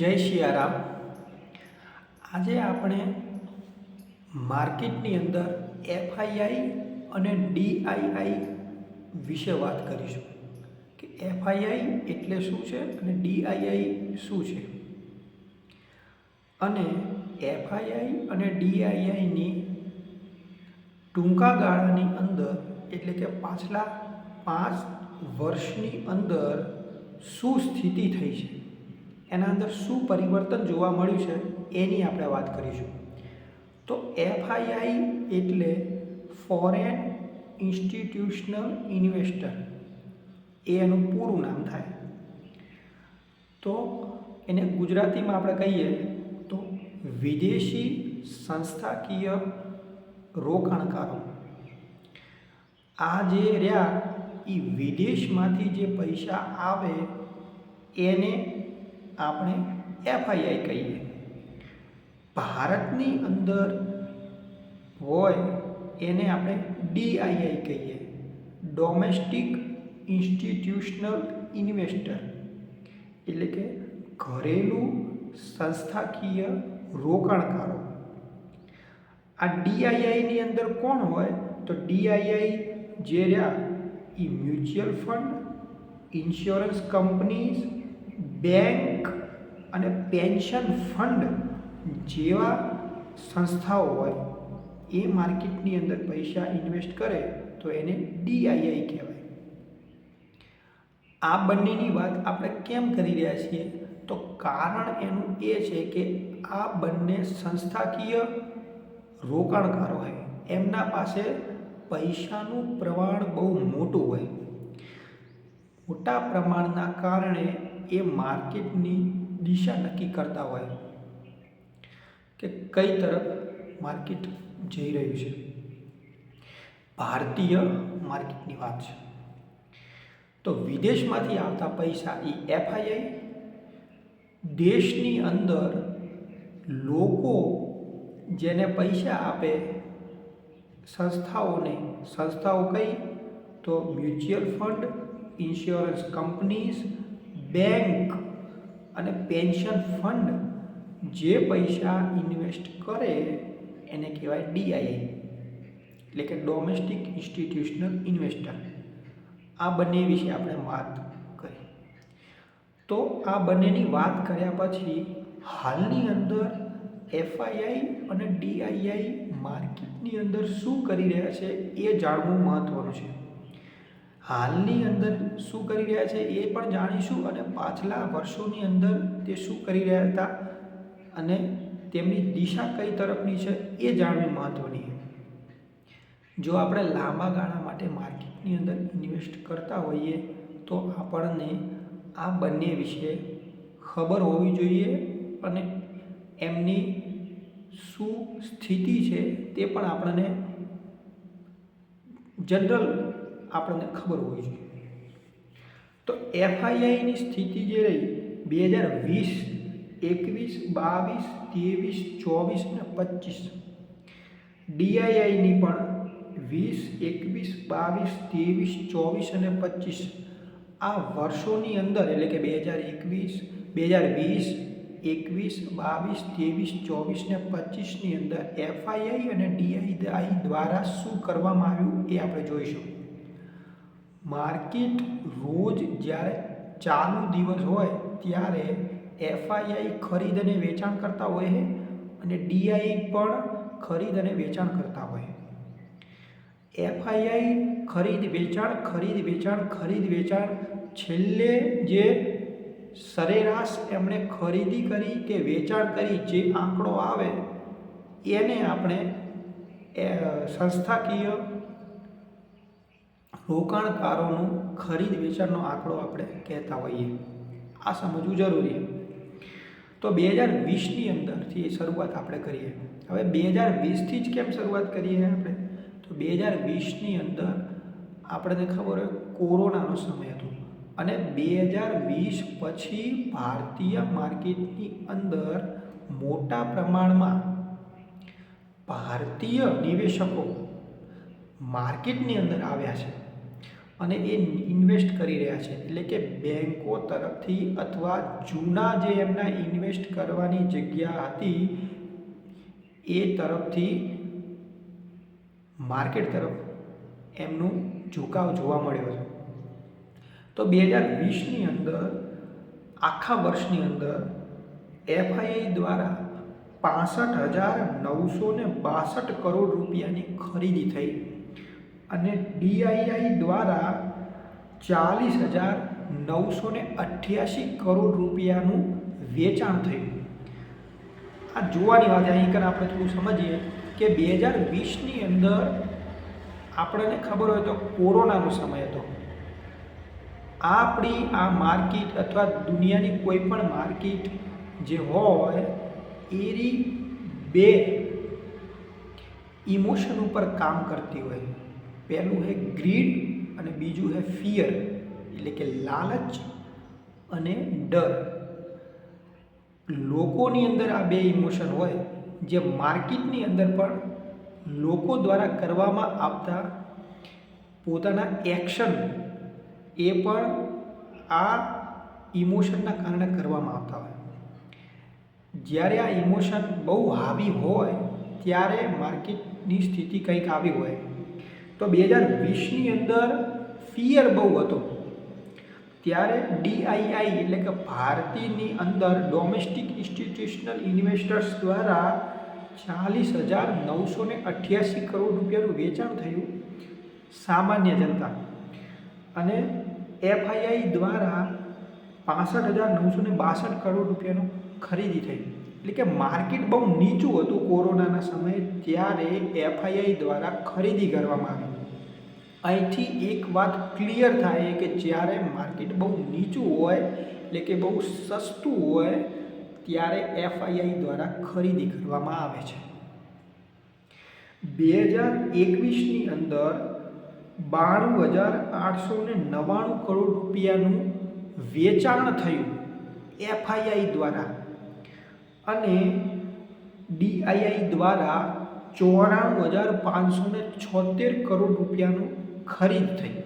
જય શિયારામ. આજે આપણે માર્કેટની અંદર એફઆઈઆઈ અને ડીઆઈઆઈ વિશે વાત કરીશું. કે એફઆઈઆઈ એટલે શું છે અને ડીઆઈઆઈ શું છે? અને એફઆઈઆઈ અને ડીઆઈઆઈની ટૂંકા ગાળાની અંદર, એટલે કે પાછલા પાંચ વર્ષની અંદર, શું સ્થિતિ થઈ છે? એના અંદર શું પરિવર્તન જોવા મળ્યું છે, એની આપણે વાત કરીશું. તો એફઆઈઆઈ એટલે ફોરેન ઇન્સ્ટિટ્યુશનલ ઇન્વેસ્ટર એ એનું પૂરું નામ થાય. તો એને ગુજરાતીમાં આપણે કહીએ તો વિદેશી સંસ્થાકીય રોકાણકારો. આ જે રહ્યા એ વિદેશમાંથી જે પૈસા આવે, એને આપણે એફઆઈઆઈ કહીએ. ભારતની અંદર હોય એને આપણે ડીઆઈઆઈ કહીએ. ડોમેસ્ટિક ઇન્સ્ટિટ્યુશનલ ઇન્વેસ્ટર એટલે કે ઘરેલું સંસ્થાકીય રોકાણકારો. આ ડીઆઈઆઈની અંદર કોણ હોય? તો ડીઆઈઆઈ જે રહ્યા, એ mutual fund, insurance companies bank અને પેન્શન ફંડ જેવા સંસ્થાઓ હોય, એ માર્કેટની અંદર પૈસા ઇન્વેસ્ટ કરે, તો એને ડીઆઈઆઈ કહેવાય. આ બંનેની વાત આપણે કેમ કરી રહ્યા છીએ? તો કારણ એનું એ છે કે આ બંને સંસ્થાકીય રોકાણકારો હોય, એમના પાસે પૈસાનું પ્રમાણ બહુ મોટું હોય. મોટા પ્રમાણના કારણે એ માર્કેટની દિશા નક્કી કરતા હોય કે કઈ તરફ માર્કેટ જઈ રહ્યું છે. ભારતીય માર્કેટની વાત છે. તો વિદેશમાંથી આવતા પૈસા એ એફઆઈઆઈ દેશની અંદર લોકો જેને પૈસા આપે સંસ્થાઓને, સંસ્થાઓ કઈ? તો mutual fund, insurance companies bank અને પેન્શન ફંડ જે પૈસા ઇન્વેસ્ટ કરે એને કહેવાય ડીઆઈઆઈ એટલે કે ડોમેસ્ટિક ઇન્સ્ટિટ્યુશનલ ઇન્વેસ્ટર. આ બંને વિશે આપણે વાત કરી. તો આ બંનેની વાત કર્યા પછી હાલની અંદર એફઆઈઆઈ અને ડીઆઈઆઈ માર્કેટની અંદર શું કરી રહ્યા છે એ જાણવું મહત્ત્વનું છે. હાલની અંદર શું કરી રહ્યા છે એ પણ જાણીશું અને પાછલા વર્ષોની અંદર તે શું કરી રહ્યા હતા અને તેમની દિશા કઈ તરફની છે એ જાણવી મહત્ત્વની જો આપણે લાંબા ગાળા માટે માર્કેટની અંદર ઇન્વેસ્ટ કરતા હોઈએ તો આપણને આ બંને વિશે ખબર હોવી જોઈએ અને એમની શું સ્થિતિ છે તે પણ આપણને જનરલ આપણને ખબર હોવી જોઈએ. તો એફઆઈઆઈની સ્થિતિ જે રહી, બે હજાર વીસ, એકવીસ, બાવીસ, ત્રેવીસ, ચોવીસ ને પચીસ. ડીઆઈઆઈની પણ વીસ, એકવીસ, બાવીસ, ત્રેવીસ, ચોવીસ અને પચીસ. આ વર્ષોની અંદર, એટલે કે બે હજાર એકવીસ, બે હજાર વીસ, એકવીસ, બાવીસ, ત્રેવીસ, ચોવીસ ને પચીસની અંદર એફઆઈઆઈ અને ડીઆઈઆઈ દ્વારા શું કરવામાં આવ્યું એ આપણે જોઈશું. માર્કેટ રોજ જ્યારે ચાલુ દિવસ હોય ત્યારે એફઆઈઆઈ ખરીદ અને વેચાણ કરતા હોય છે અને ડીઆઈ પણ ખરીદ અને વેચાણ કરતા હોય એફઆઈઆઈ ખરીદ વેચાણ ખરીદ વેચાણ ખરીદ વેચાણ છેલ્લે જે સરેરાશ એમણે ખરીદી કરી કે વેચાણ કરી જે આંકડો આવે, એને આપણે સંસ્થાકીય રોકાણકારોનું ખરીદ વેચાણનો આંકડો આપણે કહેતા હોઈએ. આ સમજવું જરૂરી. તો બે હજાર વીસની અંદરથી શરૂઆત આપણે કરીએ. હવે બે હજાર વીસથી જ કેમ શરૂઆત કરીએ આપણે? તો બે હજાર વીસની અંદર આપણને ખબર હોય કોરોનાનો સમય હતો. અને બે હજાર વીસ પછી ભારતીય માર્કેટની અંદર મોટા પ્રમાણમાં ભારતીય નિવેશકો માર્કેટની અંદર આવ્યા છે. અને એ ઇન્વેસ્ટ કરી રહ્યા છે. એટલે કે બેંકો તરફથી અથવા જૂના જે એમના ઇન્વેસ્ટ કરવાની જગ્યા હતી, એ તરફથી માર્કેટ તરફ એમનું ઝુકાવ જોવા મળ્યો છે. તો બે હજાર વીસની અંદર, આખા વર્ષની અંદર એફઆઈઆઈ દ્વારા પાસઠ હજાર નવસો બાસઠ કરોડ રૂપિયાની ખરીદી થઈ. અને ડીઆઈઆઈ દ્વારા ચાલીસ હજાર નવસો ને અઠ્યાસી કરોડ રૂપિયાનું વેચાણ થયું. આ જોવાની વાત અહીં કર આપણે થોડું સમજીએ કે બે હજાર વીસની અંદર આપણને ખબર હોય તો કોરોનાનો સમય હતો. આપણી આ માર્કેટ અથવા દુનિયાની કોઈ પણ માર્કેટ જે હોય, એની બે ઇમોશન ઉપર કામ કરતી હોય. પહેલું છે ગ્રીડ અને બીજું છે ફિયર, એટલે કે લાલચ અને ડર. લોકોની અંદર આ બે ઇમોશન હોય, જે માર્કેટની અંદર પણ લોકો દ્વારા કરવામાં આવતા પોતાના એક્શન એ પણ આ ઇમોશનના કારણે કરવામાં આવતા હોય. જ્યારે આ ઇમોશન બહુ હાવી હોય, ત્યારે માર્કેટની સ્થિતિ કંઈક આવી હોય. તો બે હજાર વીસની અંદર ફિયર બહુ હતો. ત્યારે ડીઆઈઆઈ એટલે કે ભારતીયની અંદર ડોમેસ્ટિક ઇન્સ્ટિટ્યુશનલ ઇન્વેસ્ટર્સ દ્વારા ચાલીસ હજાર નવસો ને અઠ્યાસી કરોડ રૂપિયાનું વેચાણ થયું સામાન્ય જનતા. અને એફઆઈઆઈ દ્વારા પાસઠ હજાર નવસો ને બાસઠ કરોડ રૂપિયાનું ખરીદી થઈ. એટલે કે માર્કેટ બહુ નીચું હતું કોરોનાના સમયે, ત્યારે એફઆઈઆઈ દ્વારા ખરીદી કરવામાં આવી. અહીંથી એક વાત ક્લિયર થાય કે જ્યારે માર્કેટ બહુ નીચું હોય, એટલે કે બહુ સસ્તું હોય, ત્યારે એફઆઈઆઈ દ્વારા ખરીદી કરવામાં આવે છે. બે હજાર એકવીસની અંદર બાણું હજાર આઠસો ને નવ્વાણું કરોડ રૂપિયાનું વેચાણ થયું એફઆઈઆઈ દ્વારા. અને ડીઆઈઆઈ દ્વારા ચોરાણું હજાર પાંચસો ને છોતેર કરોડ રૂપિયાનું ખરીદ થઈ.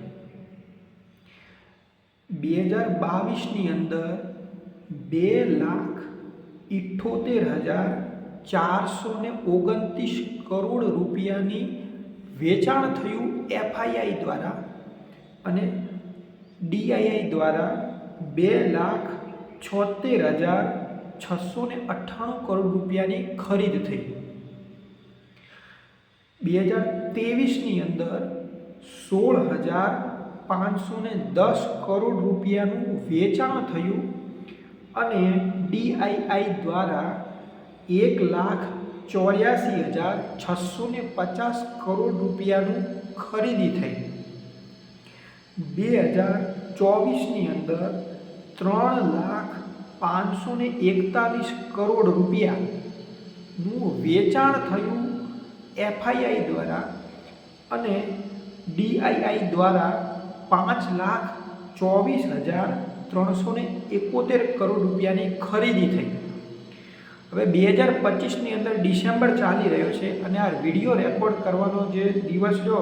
બે હજાર બાવીસની અંદર બે લાખ ઇઠ્ઠોતેર હજાર ચારસો ને ઓગણત્રીસ કરોડ રૂપિયાની વેચાણ થયું એફઆઈઆઈ દ્વારા અને ડીઆઈઆઈ દ્વારા બે લાખ છોતેર હજાર છસો ને અઠ્ઠાણું કરોડ રૂપિયાની ખરીદ થઈ. બે હજાર ત્રેવીસની અંદર સોળ હજાર પાંચસો ને દસ કરોડ રૂપિયાનું વેચાણ થયું અને ડીઆઈઆઈ દ્વારા એક લાખ ચોર્યાસી હજાર છસો ને પચાસ કરોડ રૂપિયાનું ખરીદી થઈ. બે હજાર ચોવીસની અંદર ત્રણ લાખ પાંચસો ને એકતાલીસ કરોડ રૂપિયાનું વેચાણ થયું એફઆઈઆઈ દ્વારા અને ડીઆઈઆઈ દ્વારા પાંચ લાખ ચોવીસ હજાર ત્રણસો ને એકોતેર કરોડ રૂપિયાની ખરીદી થઈ. હવે બે હજાર પચીસની અંદર ડિસેમ્બર ચાલી રહ્યો છે અને આ વીડિયો રેકોર્ડ કરવાનો જે દિવસ જો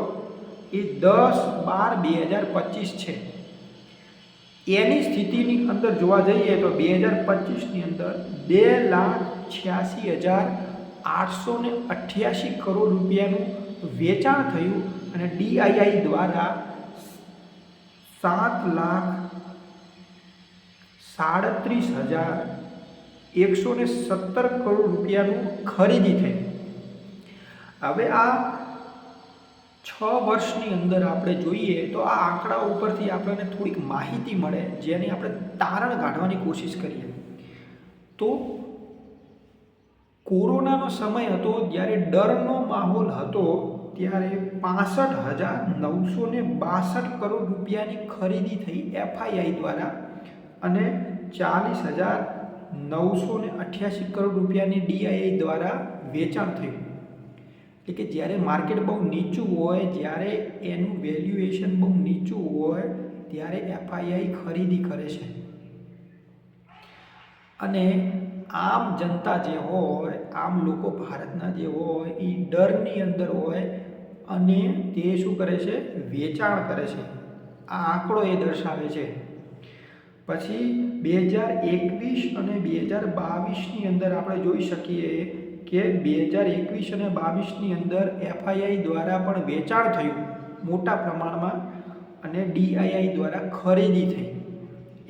એ દસ બાર બે હજાર પચીસ છે. એની સ્થિતિની અંદર જોવા જઈએ તો બે હજાર પચીસની અંદર બે લાખ છ્યાસી હજાર આઠસો ને અઠ્યાસી કરોડ રૂપિયાનું વેચાણ થયું અને ડીઆઈઆઈ દ્વારા સાત લાખ સાડત્રીસ હજાર એકસો ને સત્તર કરોડ રૂપિયાનું ખરીદી થઈ. હવે આ છ વર્ષની અંદર આપણે જોઈએ તો આ આંકડા ઉપરથી આપણને થોડીક માહિતી મળે, જેની આપણે તારણ કાઢવાની કોશિશ કરીએ. તો કોરોનાનો સમય હતો, જ્યારે ડરનો માહોલ હતો, ત્યારે પાસઠ હજાર નવસો ને બાસઠ કરોડ રૂપિયાની ખરીદી થઈ એફઆઈઆઈ દ્વારા અને ચાલીસ હજાર નવસો ને અઠ્યાસી કરોડ રૂપિયાની ડીઆઈઆઈ દ્વારા વેચાણ થયું. એટલે કે જ્યારે માર્કેટ બહુ નીચું હોય, જ્યારે એનું વેલ્યુએશન બહુ નીચું હોય, ત્યારે એફઆઈઆઈ ખરીદી કરે છે. અને આમ જનતા જે હોય, આમ લોકો ભારતના જે હોય એ ડરની અંદર હોય અને તે શું કરે છે? વેચાણ કરે છે. આ આંકડો એ દર્શાવે છે. પછી બે હજાર એકવીસ અને બે હજાર બાવીસની અંદર આપણે જોઈ શકીએ કે બે હજાર એકવીસ અને બાવીસની અંદર એફઆઈઆઈ દ્વારા પણ વેચાણ થયું મોટા પ્રમાણમાં અને ડીઆઈઆઈ દ્વારા ખરીદી થઈ.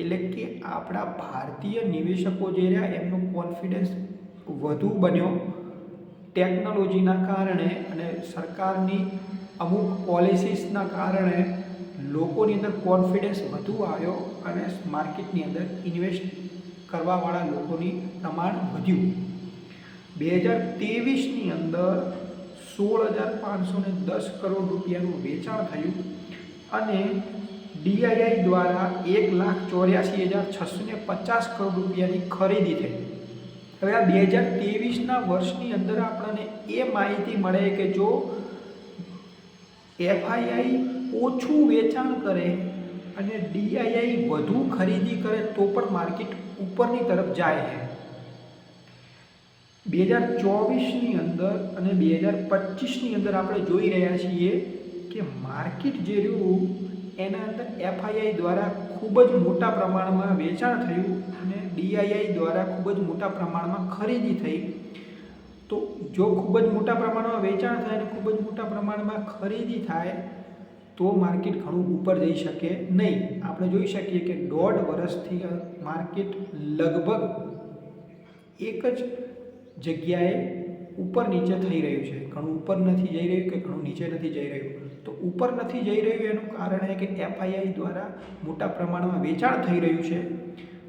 એટલે કે આપણા ભારતીય નિવેશકો જે રહ્યા એમનો કોન્ફિડન્સ વધુ બન્યો. ટેકનોલોજીના કારણે અને સરકારની અમુક પોલિસીસના કારણે લોકોની અંદર કોન્ફિડન્સ વધુ આવ્યો અને માર્કેટની અંદર ઇન્વેસ્ટ કરવાવાળા લોકોની પ્રમાણ વધ્યું. બે હજાર ત્રેવીસની અંદર સોળ હજાર પાંચસો ને દસ કરોડ રૂપિયાનું વેચાણ થયું અને ડીઆઈઆઈ દ્વારા એક લાખ ચોર્યાસી હજાર છસો ને પચાસ કરોડ રૂપિયાની ખરીદી થઈ. હવે આ બે હજાર ત્રેવીસના વર્ષની અંદર આપણને એ માહિતી મળે કે જો એફઆઈઆઈ ઓછું વેચાણ કરે અને ડીઆઈઆઈ વધુ ખરીદી કરે તો પણ માર્કેટ ઉપરની તરફ જાય છે. બે હજાર ચોવીસની અંદર અને બે હજાર પચીસની અંદર આપણે જોઈ રહ્યા છીએ કે માર્કેટ જે રહ્યું, એના અંદર એફઆઈઆઈ દ્વારા ખૂબ જ મોટા પ્રમાણમાં વેચાણ થયું અને ડીઆઈઆઈ દ્વારા ખૂબ જ મોટા પ્રમાણમાં ખરીદી થઈ. તો જો ખૂબ જ મોટા પ્રમાણમાં વેચાણ થાય અને ખૂબ જ મોટા પ્રમાણમાં ખરીદી થાય, તો માર્કેટ ઘણું ઉપર જઈ શકે નહીં. આપણે જોઈ શકીએ કે દોઢ વર્ષથી માર્કેટ લગભગ એક જ જગ્યાએ ઉપર નીચે થઈ રહ્યું છે. ઘણું ઉપર નથી જઈ રહ્યું કે ઘણું નીચે નથી જઈ રહ્યું? તો ઉપર નથી જઈ રહ્યું એનું કારણ એ કે એફઆઈઆઈ દ્વારા મોટા પ્રમાણમાં વેચાણ થઈ રહ્યું છે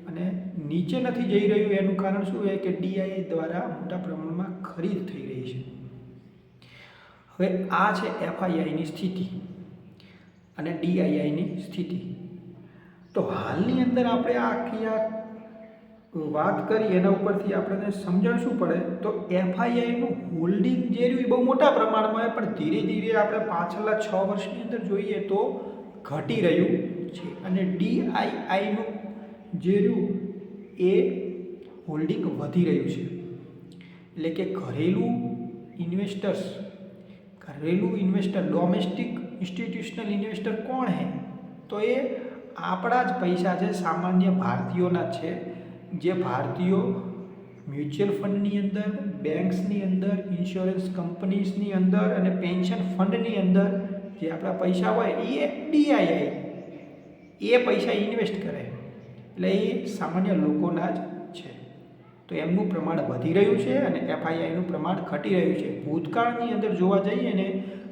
અને નીચે નથી જઈ રહ્યું એનું કારણ શું છે કે ડીઆઈ દ્વારા મોટા પ્રમાણમાં ખરીદ થઈ રહી છે. હવે આ છે એફઆઈઆઈની સ્થિતિ અને ડીઆઈઆઈની સ્થિતિ. તો હાલની અંદર આપણે આખી આ વાત કરી એના ઉપરથી આપણને સમજણ શું પડે, તો એફઆઈઆઈનું હોલ્ડિંગ જે રહ્યું એ બહુ મોટા પ્રમાણમાં પણ ધીરે ધીરે આપણે પાછળના છ વર્ષની અંદર જોઈએ તો ઘટી રહ્યું છે. અને ડીઆઈઆઈનું જે રહ્યું એ હોલ્ડિંગ વધી રહ્યું છે. એટલે કે ઘરેલું ઇન્વેસ્ટર્સ, ઘરેલું ઇન્વેસ્ટર, ડોમેસ્ટિક ઇન્સ્ટિટ્યુશનલ ઇન્વેસ્ટર કોણ હે? તો એ આપણા જ પૈસા છે, સામાન્ય ભારતીયોના છે. જે ભારતીયો મ્યુચ્યુઅલ ફંડની અંદર, બેંક્સની અંદર, ઇન્સ્યોરન્સ કંપનીઝની અંદર અને પેન્શન ફંડની અંદર જે આપણા પૈસા હોય એ ડીઆઈઆઈ, એ પૈસા ઇન્વેસ્ટ કરે. એટલે એ સામાન્ય લોકોના જ છે. તો એમનું પ્રમાણ વધી રહ્યું છે અને એફઆઈઆઈનું પ્રમાણ ઘટી રહ્યું છે. ભૂતકાળની અંદર જોવા જઈએ ને,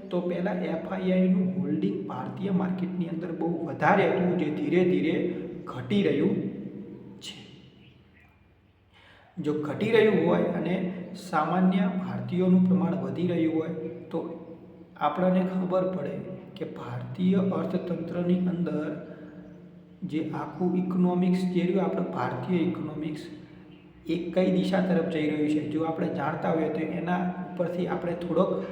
તો પહેલાં એફઆઈઆઈનું હોલ્ડિંગ ભારતીય માર્કેટની અંદર બહુ વધારે હતું, જે ધીરે ધીરે ઘટી રહ્યું જો ઘટી રહ્યું હોય અને સામાન્ય ભારતીયોનું પ્રમાણ વધી રહ્યું હોય, તો આપણને ખબર પડે કે ભારતીય અર્થતંત્રની અંદર જે આખું ઇકોનોમિક્સ જે રહ્યું, આપણે ભારતીય ઇકોનોમિક્સ એ કઈ દિશા તરફ જઈ રહ્યું છે? જો આપણે જાણતા હોઈએ તો એના ઉપરથી આપણે થોડોક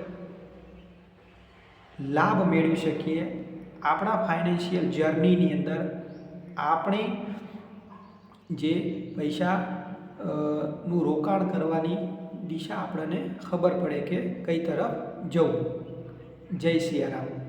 લાભ મેળવી શકીએ. આપણા ફાઇનાન્શિયલ જર્નીની અંદર આપણે જે પૈસા નું રોકાણ કરવાની દિશા આપણને ખબર પડે કે કઈ તરફ જવું. જય સિયારામ.